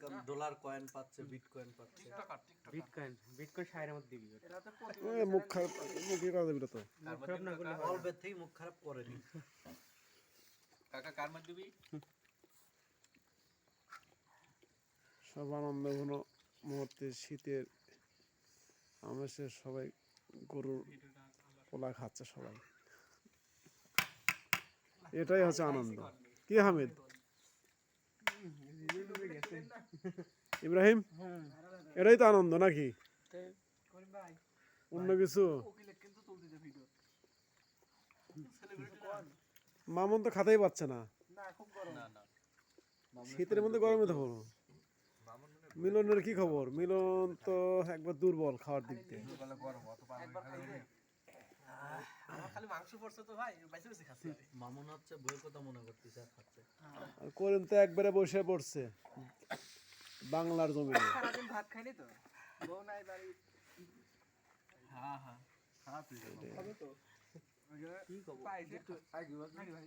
Income dollar coin পাচ্ছে bitcoin পাচ্ছে। Bitcoin bitcoin সাইরের মধ্যে দিবি মুখ খারাপ মুখ করা যাবে না তো। খারাপ না করলে অল্পের থেকে মুখ খারাপ করেনি কাকা কার মধ্যে দিবি? সব আনন্দ ঘন মুহূর্তে শীতের আমেসে সবাই গরুর পোলা খাচ্ছে সবাই। এটাই হচ্ছে আনন্দ। কি হামিদ? ইব্রাহিম এটাই তো আনন্দ নাকি? অন্য কিছু? মামুন তো খাতেই পাচ্ছে না। শীতের মধ্যে গরমে তো হলো। মিলনের কি খবর? মিলন তো একবার দুর্বল খাওয়ার দিক দিয়ে। আর করিম তো একবারে বসে পড়ছে। বাংলার জমি সারাদিন ভাত খাইনি তো? বউ নাই বাড়ি হ্যাঁ হ্যাঁ। হবে তো? পাইছে। আগে ভাই। ভাই